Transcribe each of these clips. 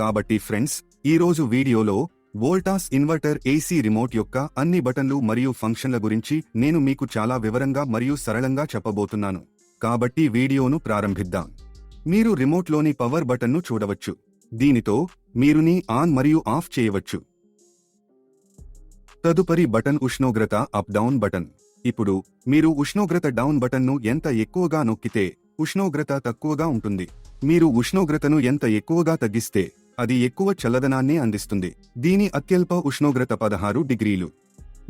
కాబట్టి ఫ్రెండ్స్ ఈరోజు వీడియోలో వోల్టాస్ ఇన్వర్టర్ ఏసీ రిమోట్ యొక్క అన్ని బటన్లు మరియు ఫంక్షన్ల గురించి నేను మీకు చాలా వివరంగా మరియు సరళంగా చెప్పబోతున్నాను. కాబట్టి వీడియోను ప్రారంభిద్దాం. మీరు రిమోట్లోని పవర్ బటన్ను చూడవచ్చు. దీనితో మీరుని ఆన్ మరియు ఆఫ్ చేయవచ్చు. తదుపరి బటన్ ఉష్ణోగ్రత అప్ డౌన్ బటన్. ఇప్పుడు మీరు ఉష్ణోగ్రత డౌన్ బటన్ను ఎంత ఎక్కువగా నొక్కితే ఉష్ణోగ్రత తక్కువగా ఉంటుంది. మీరు ఉష్ణోగ్రతను ఎంత ఎక్కువగా తగ్గిస్తే అది ఎక్కువ చల్లదనాన్ని అందిస్తుంది. దీని అత్యల్ప ఉష్ణోగ్రత పదహారు డిగ్రీలు.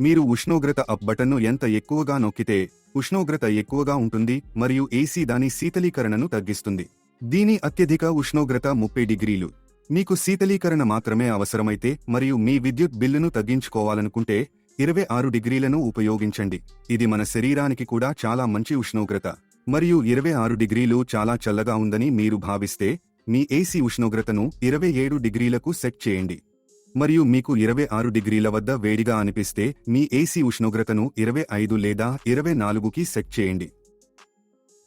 మీరు ఉష్ణోగ్రత అప్ బటన్ను ఎంత ఎక్కువగా నొక్కితే ఉష్ణోగ్రత ఎక్కువగా ఉంటుంది మరియు ఏసీ దాని శీతలీకరణను తగ్గిస్తుంది. దీని అత్యధిక ఉష్ణోగ్రత ముప్పై డిగ్రీలు. మీకు శీతలీకరణ మాత్రమే అవసరమైతే మరియు మీ విద్యుత్ బిల్లును తగ్గించుకోవాలనుకుంటే ఇరవై ఆరు డిగ్రీలను ఉపయోగించండి. ఇది మన శరీరానికి కూడా చాలా మంచి ఉష్ణోగ్రత. మరియు ఇరవై ఆరు డిగ్రీలు చాలా చల్లగా ఉందని మీరు భావిస్తే మీ ఏసీ ఉష్ణోగ్రతను ఇరవై ఏడు డిగ్రీలకు సెట్ చేయండి. మరియు మీకు ఇరవై ఆరు డిగ్రీల వద్ద వేడిగా అనిపిస్తే మీ ఏసీ ఉష్ణోగ్రతను ఇరవై ఐదు లేదా ఇరవై నాలుగుకి సెట్ చేయండి.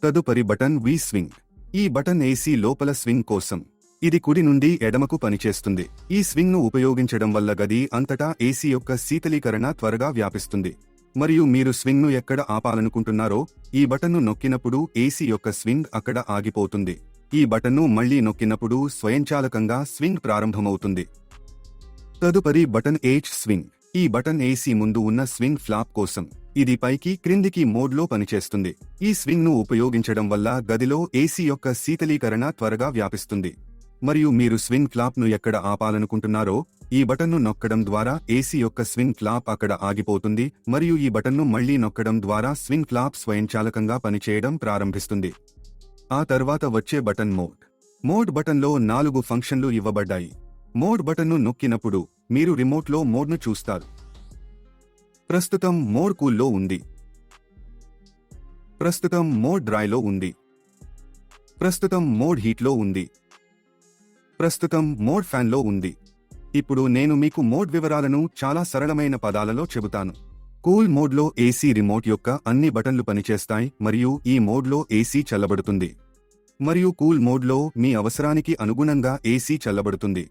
తదుపరి బటన్ వి స్వింగ్ ఈ బటన్ ఏసీ లోపల స్వింగ్ కోసం. ఇది కుడి నుండి ఎడమకు పనిచేస్తుంది. ఈ స్వింగ్ను ఉపయోగించడం వల్ల గది అంతటా ఏసీ యొక్క శీతలీకరణ త్వరగా వ్యాపిస్తుంది. మరియు మీరు స్వింగ్ను ఎక్కడ ఆపాలనుకుంటున్నారో ఈ బటన్ను నొక్కినప్పుడు ఏసీ యొక్క స్వింగ్ అక్కడ ఆగిపోతుంది. ఈ బటన్ను మళ్ళీ నొక్కినప్పుడు స్వయంచాలకంగా స్వింగ్ ప్రారంభమవుతుంది. తదుపరి బటన్ ఏజ్ స్వింగ్. ఈ బటన్ ఏసీ ముందు ఉన్న స్వింగ్ ఫ్లాప్ కోసం ఇది పైకి క్రిందికి మోడ్లో పనిచేస్తుంది. ఈ స్వింగ్ను ఉపయోగించడం వల్ల గదిలో ఏసీ యొక్క శీతలీకరణ త్వరగా వ్యాపిస్తుంది. మరియు మీరు స్వింగ్ ఫ్లాప్ను ఎక్కడ ఆపాలనుకుంటున్నారో ఈ బటన్ను నొక్కడం ద్వారా ఏసీ యొక్క స్వింగ్ ఫ్లాప్ అక్కడ ఆగిపోతుంది మరియు ఈ బటన్ను మళ్ళీ నొక్కడం ద్వారా స్వింగ్ ఫ్లాప్ స్వయంచాలకంగా పనిచేయడం ప్రారంభిస్తుంది. ఆ తర్వాత వచ్చే బటన్ మోడ్. మోడ్ బటన్లో నాలుగు ఫంక్షన్లు ఇవ్వబడ్డాయి. మోడ్ బటన్ను నొక్కినప్పుడు మీరు రిమోట్లో మోడ్ను చూస్తారు. ప్రస్తుతం మోడ్ కూల్లో ఉంది. ప్రస్తుతం మోడ్ డ్రైలో ఉంది. ప్రస్తుతం మోడ్ హీట్లో ఉంది. ప్రస్తుతం మోడ్ ఫ్యాన్లో ఉంది. ఇప్పుడు నేను మీకు మోడ్ వివరాలను చాలా సరళమైన పదాలలో చెబుతాను. కూల్ మోడ్లో ఏసీ రిమోట్ యొక్క అన్ని బటన్లు పనిచేస్తాయి మరియు ఈ మోడ్లో ఏసీ చల్లబడుతుంది. మరియు కూల్ మోడ్లో మీ అవసరానికి అనుగుణంగా ఏసీ చల్లబడుతుంది.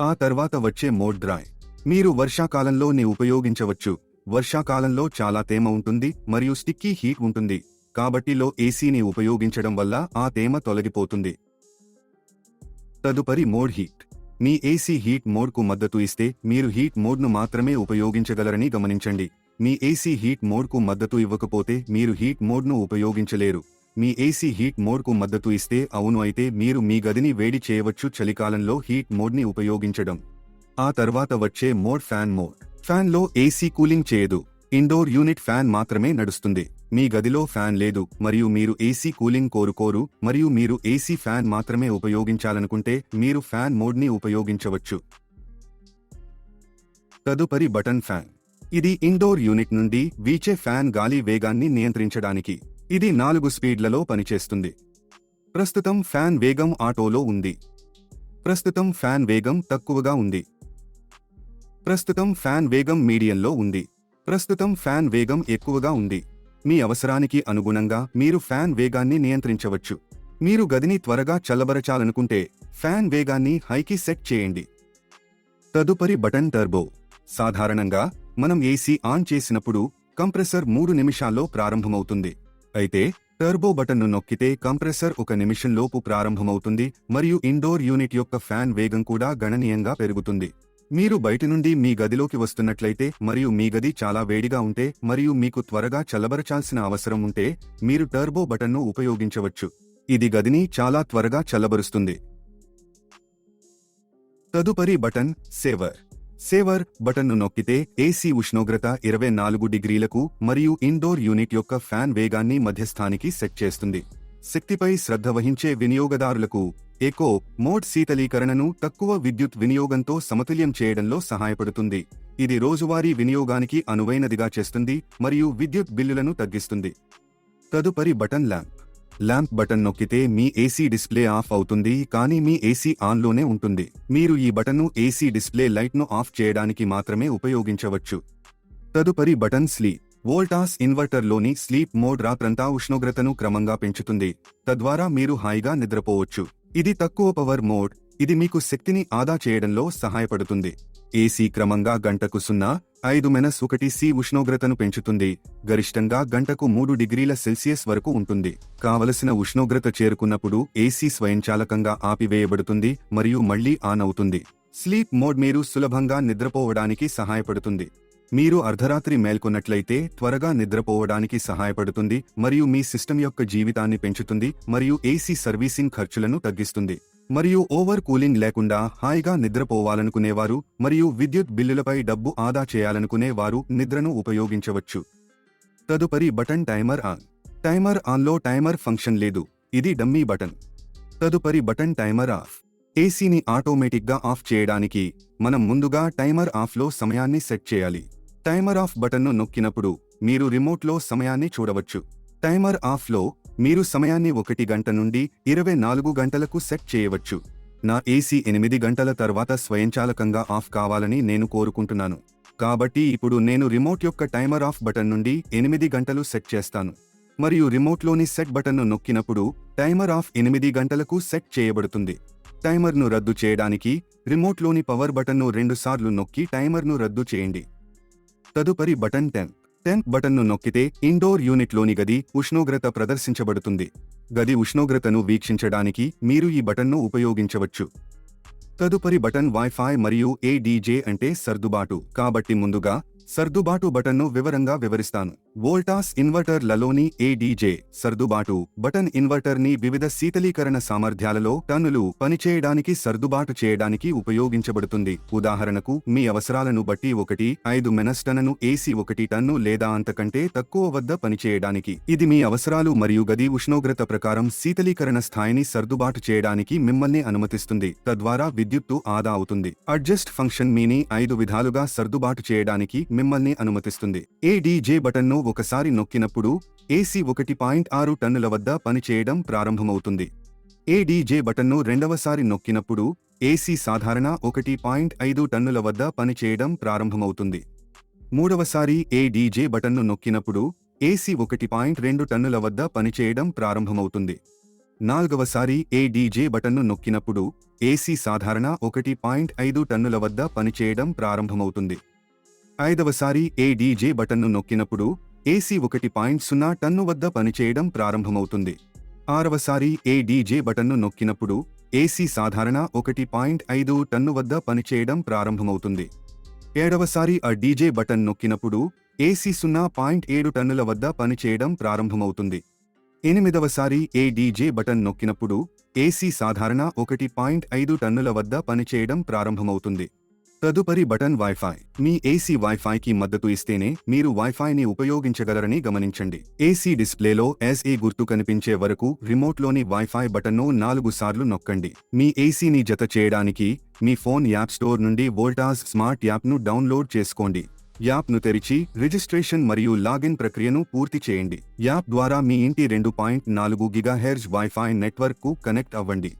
ఆ తర్వాత వచ్చే మోడ్ డ్రాయ్. మీరు వర్షాకాలంలోని ఉపయోగించవచ్చు. వర్షాకాలంలో చాలా తేమ ఉంటుంది మరియు స్టిక్కీ హీట్ ఉంటుంది. కాబట్టి లో ఏసీని ఉపయోగించడం వల్ల ఆ తేమ తొలగిపోతుంది. తదుపరి మోడ్ హీట్. మీ ఏసీ హీట్ మోడ్కు మద్దతు ఇస్తే మీరు హీట్ మోడ్ను మాత్రమే ఉపయోగించగలరని గమనించండి. మీ ఏసీ హీట్ మోడ్కు మద్దతు ఇవ్వకపోతే మీరు హీట్ మోడ్ను ఉపయోగించలేరు. మీ ఏసీ హీట్ మోడ్కు మద్దతు ఇస్తే అవును అయితే మీరు మీ గదిని వేడి చేయవచ్చు చలికాలంలో హీట్ మోడ్ని ఉపయోగించడం. ఆ తర్వాత వచ్చే మోడ్ ఫ్యాన్ మోడ్. ఫ్యాన్లో ఏసీ కూలింగ్ చేయదు. ఇండోర్ యూనిట్ ఫ్యాన్ మాత్రమే నడుస్తుంది. మీ గదిలో ఫ్యాన్ లేదు మరియు మీరు ఏసీ కూలింగ్ కోరుకోరు మరియు మీరు ఏసీ ఫ్యాన్ మాత్రమే ఉపయోగించాలనుకుంటే మీరు ఫ్యాన్ మోడ్ని ఉపయోగించవచ్చు. తదుపరి బటన్ ఫ్యాన్. ఇది ఇండోర్ యూనిట్ నుండి వీచే ఫ్యాన్ గాలి వేగాన్ని నియంత్రించడానికి. ఇది నాలుగు స్పీడ్లలో పనిచేస్తుంది. ప్రస్తుతం ఫ్యాన్ వేగం ఆటోలో ఉంది. ప్రస్తుతం ఫ్యాన్ వేగం తక్కువగా ఉంది. ప్రస్తుతం ఫ్యాన్ వేగం మీడియంలో ఉంది. ప్రస్తుతం ఫ్యాన్ వేగం ఎక్కువగా ఉంది. మీ అవసరానికి అనుగుణంగా మీరు ఫ్యాన్ వేగాన్ని నియంత్రించవచ్చు. మీరు గదిని త్వరగా చల్లబరచాలనుకుంటే ఫ్యాన్ వేగాన్ని హైకి సెట్ చేయండి. తదుపరి బటన్ టర్బో. సాధారణంగా మనం ఏసీ ఆన్ చేసినప్పుడు కంప్రెసర్ మూడు నిమిషాల్లో ప్రారంభమవుతుంది. అయితే టర్బో బటన్ను నొక్కితే కంప్రెసర్ ఒక నిమిషంలోపు ప్రారంభమవుతుంది మరియు ఇండోర్ యూనిట్ యొక్క ఫ్యాన్ వేగం కూడా గణనీయంగా పెరుగుతుంది. మీరు బయటి నుండి మీ గదిలోకి వస్తున్నట్లయితే మరియు మీ గది చాలా వేడిగా ఉంటే మరియు మీకు త్వరగా చల్లబరచాల్సిన అవసరం ఉంటే మీరు టర్బో బటన్ను ఉపయోగించవచ్చు. ఇది గదిని చాలా త్వరగా చల్లబరుస్తుంది. తదుపరి బటన్ సేవర్. సేవర్ బటన్ను నొక్కితే ఏసీ ఉష్ణోగ్రత ఇరవై నాలుగు డిగ్రీలకు మరియు ఇండోర్ యూనిట్ యొక్క ఫ్యాన్ వేగాన్ని మధ్యస్థానికి సెట్ చేస్తుంది. శక్తిపై శ్రద్ధ వహించే వినియోగదారులకు ఎకో మోడ్ శీతలీకరణను తక్కువ విద్యుత్ వినియోగంతో సమతుల్యం చేయడంలో సహాయపడుతుంది. ఇది రోజువారీ వినియోగానికి అనువైనదిగా చేస్తుంది మరియు విద్యుత్ బిల్లులను తగ్గిస్తుంది. తదుపరి బటన్ ల్యాంప్. ల్యాంప్ బటన్ నొక్కితే మీ ఏసీ డిస్ప్లే ఆఫ్ అవుతుంది కానీ మీ ఏసీ ఆన్లోనే ఉంటుంది. మీరు ఈ బటన్ను ఏసీ డిస్ప్లే లైట్ను ఆఫ్ చేయడానికి మాత్రమే ఉపయోగించవచ్చు. తదుపరి బటన్ స్లీప్. వోల్టాస్ ఇన్వర్టర్లోని స్లీప్ మోడ్ రాత్రంతా ఉష్ణోగ్రతను క్రమంగా పెంచుతుంది. తద్వారా మీరు హాయిగా నిద్రపోవచ్చు. ఇది తక్కువ పవర్ మోడ్. ఇది మీకు శక్తిని ఆదా చేయడంలో సహాయపడుతుంది. ఏసీ క్రమంగా గంటకు సున్నా ఐదు మెనస్ ఒకటి సి ఉష్ణోగ్రతను పెంచుతుంది. గరిష్టంగా గంటకు మూడు డిగ్రీల సెల్సియస్ వరకు ఉంటుంది. కావలసిన ఉష్ణోగ్రత చేరుకున్నప్పుడు ఏసీ స్వయంచాలకంగా ఆపివేయబడుతుంది మరియు మళ్ళీ ఆన్ అవుతుంది. స్లీప్ మోడ్ మీరు సులభంగా నిద్రపోవడానికి సహాయపడుతుంది. మీరు అర్ధరాత్రి మేల్కొన్నట్లయితే త్వరగా నిద్రపోవడానికి సహాయపడుతుంది మరియు మీ సిస్టమ్ యొక్క జీవితాన్ని పెంచుతుంది మరియు ఏసీ సర్వీసింగ్ ఖర్చులను తగ్గిస్తుంది. మరియు ఓవర్ కూలింగ్ లేకుండా హాయిగా నిద్రపోవాలనుకునేవారు మరియు విద్యుత్ బిల్లులపై డబ్బు ఆదా చేయాలనుకునేవారు నిద్రను ఉపయోగించవచ్చు. తదుపరి బటన్ టైమర్ ఆన్. టైమర్ ఆన్లో టైమర్ ఫంక్షన్ లేదు. ఇది డమ్మీ బటన్. తదుపరి బటన్ టైమర్ ఆఫ్. ఏసీని ఆటోమేటిక్గా ఆఫ్ చేయడానికి మనం ముందుగా టైమర్ ఆఫ్లో సమయాన్ని సెట్ చేయాలి. టైమర్ ఆఫ్ బటన్ను నొక్కినప్పుడు మీరు రిమోట్లో సమయాన్ని చూడవచ్చు. టైమర్ ఆఫ్లో మీరు సమయాన్ని ఒకటి గంట నుండి ఇరవై నాలుగు గంటలకు సెట్ చేయవచ్చు. నా ఏసీ ఎనిమిది గంటల తర్వాత స్వయంచాలకంగా ఆఫ్ కావాలని నేను కోరుకుంటున్నాను. కాబట్టి ఇప్పుడు నేను రిమోట్ యొక్క టైమర్ ఆఫ్ బటన్ నుండి ఎనిమిది గంటలు సెట్ చేస్తాను. మరియు రిమోట్లోని సెట్ బటన్ను నొక్కినప్పుడు టైమర్ ఆఫ్ ఎనిమిది గంటలకు సెట్ చేయబడుతుంది. టైమర్ను రద్దు చేయడానికి రిమోట్లోని పవర్ బటన్ను రెండుసార్లు నొక్కి టైమర్ను రద్దు చేయండి. తదుపరి బటన్ టెన్. టెన్ బటన్ను నొక్కితే ఇండోర్ యూనిట్లోని గది ఉష్ణోగ్రత ప్రదర్శించబడుతుంది. గది ఉష్ణోగ్రతను వీక్షించడానికి మీరు ఈ బటన్ను ఉపయోగించవచ్చు. తదుపరి బటన్ వైఫై మరియు ఏడీజే అంటే సర్దుబాటు. కాబట్టి ముందుగా సర్దుబాటు బటన్ను వివరంగా వివరిస్తాను. వోల్టాస్ ఇన్వర్టర్లలోని ఏడీజే సర్దుబాటు. బటన్ ఇన్వర్టర్ని వివిధ శీతలీకరణ సామర్థ్యాలలో టన్నులు పనిచేయడానికి సర్దుబాటు చేయడానికి ఉపయోగించబడుతుంది. ఉదాహరణకు మీ అవసరాలను బట్టి ఒకటి ఐదు మెనస్టనను ఏసీ ఒకటి టన్ను లేదా అంతకంటే తక్కువ వద్ద పనిచేయడానికి ఇది మీ అవసరాలు మరియు గది ఉష్ణోగ్రత ప్రకారం శీతలీకరణ స్థాయిని సర్దుబాటు చేయడానికి మిమ్మల్ని అనుమతిస్తుంది. తద్వారా విద్యుత్తు ఆదా అవుతుంది. అడ్జస్ట్ ఫంక్షన్ మీని ఐదు విధాలుగా సర్దుబాటు చేయడానికి మిమ్మల్ని అనుమతిస్తుంది. ఏడీజే బటన్ను ఒకసారి నొక్కినప్పుడు ఏసీ ఒకటి పాయింట్ ఆరు టన్నుల వద్ద పనిచేయడం ప్రారంభమవుతుంది. ఏడీజే బటన్ను రెండవసారి నొక్కినప్పుడు ఏసీ సాధారణ ఒకటి పాయింట్ ఐదు టన్నుల వద్ద పనిచేయడం ప్రారంభమవుతుంది. మూడవసారి ఏడీజే బటన్ను నొక్కినప్పుడు ఏసీ ఒకటి పాయింట్ రెండు టన్నుల వద్ద పనిచేయడం ప్రారంభమవుతుంది. నాలుగవసారి ఏడీజే బటన్ను నొక్కినప్పుడు ఏసీ సాధారణ ఒకటి పాయింట్ ఐదు టన్నుల వద్ద పనిచేయడం ప్రారంభమవుతుంది. ఐదవసారి ఏడీజే బటన్ను నొక్కినప్పుడు ఏసీ ఒకటి పాయింట్ సున్నా టన్ను వద్ద పనిచేయడం ప్రారంభమవుతుంది. ఆరవసారి ఏడీజే బటన్ను నొక్కినప్పుడు ఏసీ సాధారణ ఒకటి పాయింట్ ఐదు టన్ను వద్ద పనిచేయడం ప్రారంభమవుతుంది. ఏడవసారి ఆ డీజే బటన్ నొక్కినప్పుడు ఏసీ సున్నా పాయింట్ ఏడు టన్నుల వద్ద పనిచేయడం ప్రారంభమవుతుంది. ఎనిమిదవసారి ఏడీజే బటన్ నొక్కినప్పుడు ఏసీ సాధారణ ఒకటి పాయింట్ ఐదు టన్నుల వద్ద పనిచేయడం ప్రారంభమవుతుంది. తదుపరి బటన్ వైఫై మీ ఏసీ వైఫైకి మద్దతు ఇస్తేనే మీరు వైఫైని ఉపయోగించగలరని గమనించండి. ఏసీ డిస్ప్లేలో ఎస్ఏ గుర్తు కనిపించే వరకు రిమోట్లోని వైఫై బటన్ను నాలుగు సార్లు నొక్కండి. మీ ఏసీని జత చేయడానికి మీ ఫోన్ యాప్ స్టోర్ నుండి వోల్టాస్ స్మార్ట్ యాప్ను డౌన్లోడ్ చేసుకోండి. యాప్ను తెరిచి రిజిస్ట్రేషన్ మరియు లాగిన్ ప్రక్రియను పూర్తి చేయండి. యాప్ ద్వారా మీ ఇంటి రెండు పాయింట్ నాలుగు గిగాహెర్జ్ వైఫై నెట్వర్క్కు కనెక్ట్ అవ్వండి.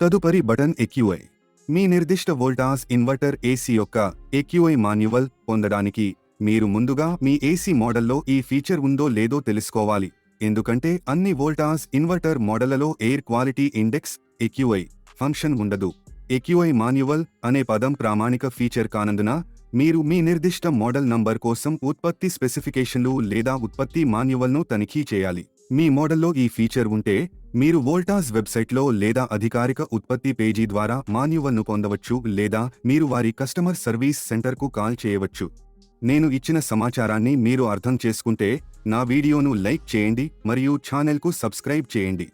తదుపరి బటన్ ఎక్యూఐ మీ నిర్దిష్ట వోల్టాస్ ఇన్వర్టర్ ఏసీ యొక్క ఎక్యూఐ మాన్యువల్ పొందడానికి మీరు ముందుగా మీ ఏసీ మోడల్లో ఈ ఫీచర్ ఉందో లేదో తెలుసుకోవాలి. ఎందుకంటే అన్ని Voltas inverter మోడళ్ళలో air quality index AQI function ఉండదు. ఎక్యూఐ మాన్యువల్ అనే పదం ప్రామాణిక ఫీచర్ కానందున మీరు మీ నిర్దిష్ట మోడల్ నంబర్ కోసం ఉత్పత్తి స్పెసిఫికేషన్లు లేదా ఉత్పత్తి మాన్యువల్ను తనిఖీ చేయాలి. మీ మోడల్లో ఈ ఫీచర్ ఉంటే మీరు వోల్టాస్ వెబ్సైట్లో లేదా అధికారిక ఉత్పత్తి పేజీ ద్వారా మాన్యువల్ను పొందవచ్చు లేదా మీరు వారి కస్టమర్ సర్వీస్ సెంటర్కు కాల్ చేయవచ్చు. నేను ఇచ్చిన సమాచారాన్ని మీరు అర్థం చేసుకుంటే నా వీడియోను లైక్ చేయండి మరియు ఛానల్కు సబ్స్క్రైబ్ చేయండి.